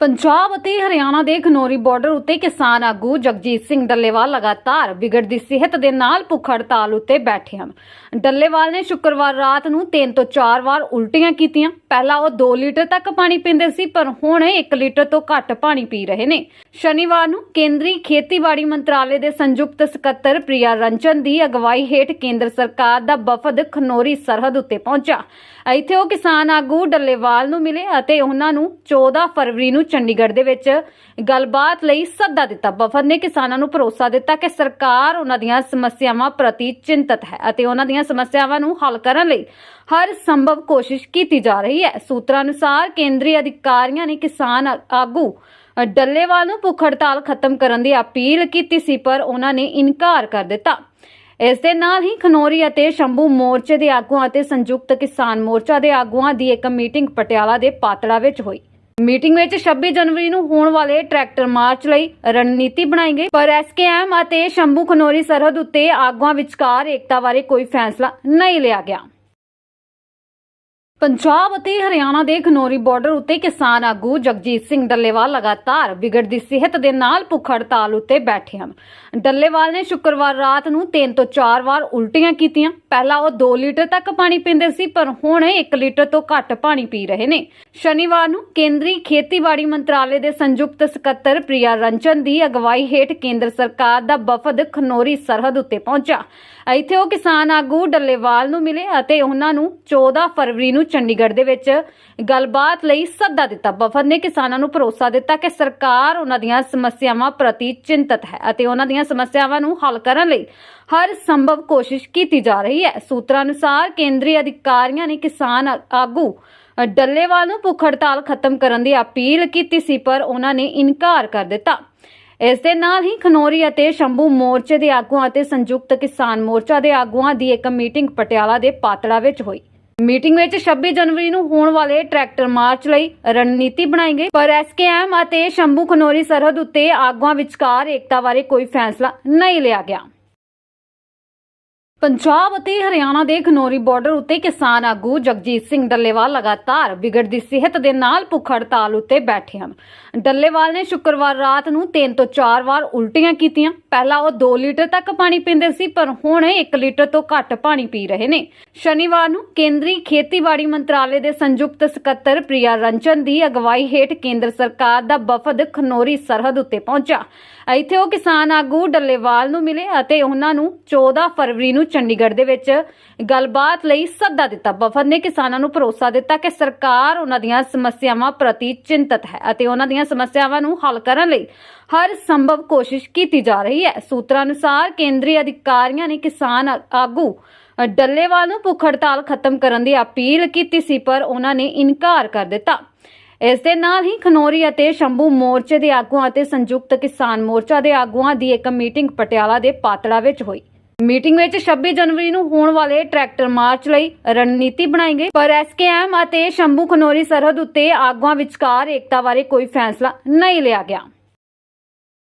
ਪੰਜਾਬ ਅਤੇ ਹਰਿਆਣਾ ਦੇ ਖਨੌਰੀ ਬਾਰਡਰ ਉੱਤੇ ਕਿਸਾਨ ਆਗੂ ਜਗਜੀਤ ਸਿੰਘ ਡੱਲੇਵਾਲ ਲਗਾਤਾਰ ਵਿਗੜਦੀ ਸਿਹਤ ਦੇ ਨਾਲ ਭੁੱਖ ਹੜਤਾਲ ਉੱਤੇ ਬੈਠੇ ਹਨ। ਡੱਲੇਵਾਲ ਨੇ ਸ਼ੁੱਕਰਵਾਰ ਰਾਤ ਨੂੰ ਤਿੰਨ ਤੋਂ ਚਾਰ ਵਾਰ ਉਲਟੀਆਂ ਕੀਤੀਆਂ। ਪਹਿਲਾਂ ਉਹ 2 ਲੀਟਰ ਤੱਕ ਪਾਣੀ ਪੀਂਦੇ ਸੀ, ਪਰ ਹੁਣ 1 ਲੀਟਰ ਤੋਂ ਘੱਟ ਪਾਣੀ ਪੀ ਰਹੇ ਨੇ। ਸ਼ਨੀਵਾਰ ਨੂੰ ਕੇਂਦਰੀ ਖੇਤੀਬਾੜੀ ਮੰਤਰਾਲੇ ਦੇ ਸੰਯੁਕਤ ਸਕੱਤਰ ਪ੍ਰਿਆ ਰੰਜਨ ਦੀ ਅਗਵਾਈ ਹੇਠ ਕੇਂਦਰ ਸਰਕਾਰ ਦਾ ਵਫਦ ਖਨੌਰੀ ਸਰਹੱਦ ਉੱਤੇ ਪਹੁੰਚਾ ਇੱਥੇ ਉਹ ਕਿਸਾਨ ਆਗੂ ਡੱਲੇਵਾਲ ਨੂੰ ਮਿਲੇ ਅਤੇ ਉਹਨਾਂ ਨੂੰ 14 ਫਰਵਰੀ ਨੂੰ ਚੰਡੀਗੜ੍ਹ ਦੇ ਵਿੱਚ ਗੱਲਬਾਤ ਲਈ ਸੱਦਾ ਦਿੱਤਾ। ਵਫਦ ਨੇ ਕਿਸਾਨਾਂ ਨੂੰ ਭਰੋਸਾ ਦਿੱਤਾ ਕਿ ਸਰਕਾਰ ਉਹਨਾਂ ਦੀਆਂ ਸਮੱਸਿਆਵਾਂ ਪ੍ਰਤੀ ਚਿੰਤਤ ਹੈ ਅਤੇ ਉਹਨਾਂ ਦੀਆਂ ਸਮੱਸਿਆਵਾਂ ਨੂੰ ਹੱਲ ਕਰਨ ਲਈ ਹਰ ਸੰਭਵ ਕੋਸ਼ਿਸ਼ ਕੀਤੀ ਜਾ ਰਹੀ ਹੈ। ਸੂਤਰਾਂ ਅਨੁਸਾਰ ਕੇਂਦਰੀ ਅਧਿਕਾਰੀਆਂ ਨੇ ਕਿਸਾਨ ਆਗੂ ਡੱਲੇਵਾਲ ਨੂੰ ਭੁੱਖ ਹੜਤਾਲ ਖਤਮ ਕਰਨ ਦੀ ਅਪੀਲ ਕੀਤੀ ਸੀ, ਪਰ ਉਹਨਾਂ ਨੇ ਇਨਕਾਰ ਕਰ ਦਿੱਤਾ। ਇਸ ਦੇ ਨਾਲ ਹੀ ਖਨੋਰੀ ਅਤੇ ਸ਼ੰਭੂ ਮੋਰਚੇ ਦੇ ਆਗੂਆਂ ਅਤੇ ਸੰਯੁਕਤ ਕਿਸਾਨ ਮੋਰਚਾ ਦੇ ਆਗੂਆਂ ਦੀ ਇੱਕ ਮੀਟਿੰਗ ਪਟਿਆਲਾ ਦੇ ਪਾਤੜਾ ਵਿੱਚ ਹੋਈ। ਮੀਟਿੰਗ ਵਿੱਚ 26 ਜਨਵਰੀ ਨੂੰ ਹੋਣ ਵਾਲੇ ਟਰੈਕਟਰ ਮਾਰਚ ਲਈ ਰਣਨੀਤੀ ਬਣਾਈ ਗਈ। ਪਰ ਐਸਕੇਐਮ ਅਤੇ ਸ਼ੰਭੂ ਖਨੋਰੀ ਸਰਹੱਦ ਉੱਤੇ ਆਗੂਆਂ ਵਿਚਕਾਰ ਏਕਤਾ ਬਾਰੇ ਕੋਈ ਫੈਸਲਾ ਨਹੀਂ ਲਿਆ ਗਿਆ। ਪੰਜਾਬ ਅਤੇ ਹਰਿਆਣਾ ਦੇ ਖਨੌਰੀ ਬਾਰਡਰ ਉੱਤੇ ਕਿਸਾਨ ਆਗੂ ਜਗਜੀਤ ਸਿੰਘ ਡੱਲੇਵਾਲ ਲਗਾਤਾਰ ਵਿਗੜਦੀ ਸਿਹਤ ਦੇ ਨਾਲ ਭੁੱਖ ਹੜਤਾਲ ਉੱਤੇ ਬੈਠੇ ਹਨ। ਡੱਲੇਵਾਲ ਨੇ ਸ਼ੁੱਕਰਵਾਰ ਰਾਤ ਨੂੰ ਤਿੰਨ ਤੋਂ ਚਾਰ ਵਾਰ ਉਲਟੀਆਂ ਕੀਤੀਆਂ। ਪਹਿਲਾਂ ਉਹ 2 ਲੀਟਰ ਤੱਕ ਪਾਣੀ ਪੀਂਦੇ ਸੀ, ਪਰ ਹੁਣ 1 ਲੀਟਰ ਤੋਂ ਘੱਟ ਪਾਣੀ ਪੀ ਰਹੇ ਨੇ। ਸ਼ਨੀਵਾਰ ਨੂੰ ਕੇਂਦਰੀ ਖੇਤੀਬਾੜੀ ਮੰਤਰਾਲੇ ਦੇ ਸੰਯੁਕਤ ਸਕੱਤਰ ਪ੍ਰਿਆ ਰੰਜਨ ਦੀ ਅਗਵਾਈ ਹੇਠ ਕੇਂਦਰ ਸਰਕਾਰ ਦਾ ਵਫਦ ਖਨੌਰੀ ਸਰਹੱਦ ਉੱਤੇ ਪਹੁੰਚਾ ਇੱਥੇ ਉਹ ਕਿਸਾਨ ਆਗੂ ਡੱਲੇਵਾਲ ਨੂੰ ਮਿਲੇ ਅਤੇ ਉਹਨਾਂ ਨੂੰ 14 ਫਰਵਰੀ ਨੂੰ ਚੰਡੀਗੜ੍ਹ ਦੇ ਵਿੱਚ ਗੱਲਬਾਤ ਲਈ ਸੱਦਾ ਦਿੱਤਾ। ਵਫਦ ਨੇ ਕਿਸਾਨਾਂ ਨੂੰ ਭਰੋਸਾ ਦਿੱਤਾ ਕਿ ਸਰਕਾਰ ਉਹਨਾਂ ਦੀਆਂ ਸਮੱਸਿਆਵਾਂ ਪ੍ਰਤੀ ਚਿੰਤਤ ਹੈ ਅਤੇ ਉਹਨਾਂ ਦੀਆਂ ਸਮੱਸਿਆਵਾਂ ਨੂੰ ਹੱਲ ਕਰਨ ਲਈ ਹਰ ਸੰਭਵ ਕੋਸ਼ਿਸ਼ ਕੀਤੀ ਜਾ ਰਹੀ ਹੈ। ਸੂਤਰਾਂ ਅਨੁਸਾਰ ਕੇਂਦਰੀ ਅਧਿਕਾਰੀਆਂ ਨੇ ਕਿਸਾਨ ਆਗੂ ਡੱਲੇਵਾਲ ਨੂੰ ਭੁੱਖ ਹੜਤਾਲ ਖਤਮ ਕਰਨ ਦੀ ਅਪੀਲ ਕੀਤੀ ਸੀ, ਪਰ ਉਹਨਾਂ ਨੇ ਇਨਕਾਰ ਕਰ ਦਿੱਤਾ। ਇਸ ਦੇ ਨਾਲ ਹੀ ਖਨੋਰੀ ਅਤੇ ਸ਼ੰਭੂ ਮੋਰਚੇ ਦੇ ਆਗੂਆਂ ਅਤੇ ਸੰਯੁਕਤ ਕਿਸਾਨ ਮੋਰਚਾ ਦੇ ਆਗੂਆਂ ਦੀ ਇੱਕ ਮੀਟਿੰਗ ਪਟਿਆਲਾ ਦੇ ਪਾਤੜਾ ਵਿੱਚ ਹੋਈ। ਮੀਟਿੰਗ ਵਿੱਚ 26 ਜਨਵਰੀ ਨੂੰ ਹੋਣ ਵਾਲੇ ਟਰੈਕਟਰ ਮਾਰਚ ਲਈ ਰਣਨੀਤੀ ਬਣਾਈ ਗਈ। ਪਰ ਐਸਕੇਐਮ ਅਤੇ ਸ਼ੰਭੂ ਖਨੌਰੀ ਸਰਹੱਦ ਉੱਤੇ ਆਗੂਆਂ ਵਿਚਕਾਰ ਏਕਤਾ ਬਾਰੇ ਕੋਈ ਫੈਸਲਾ ਨਹੀਂ ਲਿਆ ਗਿਆ। ਪੰਜਾਬ ਅਤੇ ਹਰਿਆਣਾ ਦੇ ਖਨੌਰੀ ਬਾਰਡਰ ਉੱਤੇ ਕਿਸਾਨ ਆਗੂ ਜਗਜੀਤ ਸਿੰਘ ਡੱਲੇਵਾਲ ਲਗਾਤਾਰ ਵਿਗੜਦੀ ਸਿਹਤ ਦੇ ਨਾਲ ਭੁੱਖ ਹੜਤਾਲ ਉੱਤੇ ਬੈਠੇ ਹਨ। ਡੱਲੇਵਾਲ ਨੇ ਸ਼ੁੱਕਰਵਾਰ ਰਾਤ ਨੂੰ ਤਿੰਨ ਤੋਂ ਚਾਰ ਵਾਰ ਉਲਟੀਆਂ ਕੀਤੀਆਂ। ਪਹਿਲਾਂ ਉਹ 2 ਲੀਟਰ ਤੱਕ ਪਾਣੀ ਪੀਂਦੇ ਸੀ, ਪਰ ਹੁਣ 1 ਲੀਟਰ ਤੋਂ ਘੱਟ ਪਾਣੀ ਪੀ ਰਹੇ ਨੇ। ਸ਼ਨੀਵਾਰ ਨੂੰ ਕੇਂਦਰੀ ਖੇਤੀਬਾੜੀ ਮੰਤਰਾਲੇ ਦੇ ਸੰਯੁਕਤ ਸਕੱਤਰ ਪ੍ਰਿਆ ਰੰਜਨ ਦੀ ਅਗਵਾਈ ਹੇਠ ਕੇਂਦਰ ਸਰਕਾਰ ਦਾ ਵਫਦ ਖਨੌਰੀ ਸਰਹੱਦ ਉੱਤੇ ਪਹੁੰਚਾ ਇੱਥੇ ਉਹ ਕਿਸਾਨ ਆਗੂ ਡੱਲੇਵਾਲ ਨੂੰ ਮਿਲੇ ਅਤੇ ਉਹਨਾਂ ਨੂੰ 14 ਫਰਵਰੀ ਨੂੰ ਚੰਡੀਗੜ੍ਹ ਦੇ ਵਿੱਚ ਗੱਲਬਾਤ ਲਈ ਸੱਦਾ ਦਿੱਤਾ। ਵਫਦ ਨੇ ਕਿਸਾਨਾਂ ਨੂੰ ਭਰੋਸਾ ਦਿੱਤਾ ਕਿ ਸਰਕਾਰ ਉਹਨਾਂ ਦੀਆਂ ਸਮੱਸਿਆਵਾਂ ਪ੍ਰਤੀ ਚਿੰਤਤ ਹੈ ਅਤੇ ਉਹਨਾਂ ਦੀਆਂ ਸਮੱਸਿਆਵਾਂ ਨੂੰ ਹੱਲ ਕਰਨ ਲਈ ਹਰ ਸੰਭਵ ਕੋਸ਼ਿਸ਼ ਕੀਤੀ ਜਾ ਰਹੀ ਹੈ। ਸੂਤਰਾਂ ਅਨੁਸਾਰ ਕੇਂਦਰੀ ਅਧਿਕਾਰੀਆਂ ਨੇ ਕਿਸਾਨ ਆਗੂ ਡੱਲੇਵਾਲ ਨੂੰ ਭੁੱਖ ਹੜਤਾਲ ਖਤਮ ਕਰਨ ਦੀ ਅਪੀਲ ਕੀਤੀ ਸੀ, ਪਰ ਉਹਨਾਂ ਨੇ ਇਨਕਾਰ ਕਰ ਦਿੱਤਾ। ਇਸ ਦੇ ਨਾਲ ਹੀ ਖਨੋਰੀ ਅਤੇ ਸ਼ੰਭੂ ਮੋਰਚੇ ਦੇ ਆਗੂਆਂ ਅਤੇ ਸੰਯੁਕਤ ਕਿਸਾਨ ਮੋਰਚਾ ਦੇ ਆਗੂਆਂ ਦੀ ਇੱਕ ਮੀਟਿੰਗ ਪਟਿਆਲਾ ਦੇ ਪਾਤੜਾ ਵਿੱਚ ਹੋਈ। ਮੀਟਿੰਗ ਵਿੱਚ 26 ਜਨਵਰੀ ਨੂੰ ਹੋਣ ਵਾਲੇ ਟਰੈਕਟਰ ਮਾਰਚ ਲਈ ਰਣਨੀਤੀ ਬਣਾਈ ਗਈ। ਪਰ ਐਸਕੇਐਮ ਅਤੇ ਸ਼ੰਭੂ ਖਨੋਰੀ ਸਰਹੱਦ ਉੱਤੇ ਆਗੂਆਂ ਵਿਚਕਾਰ ਏਕਤਾ ਬਾਰੇ ਕੋਈ ਫੈਸਲਾ ਨਹੀਂ ਲਿਆ ਗਿਆ।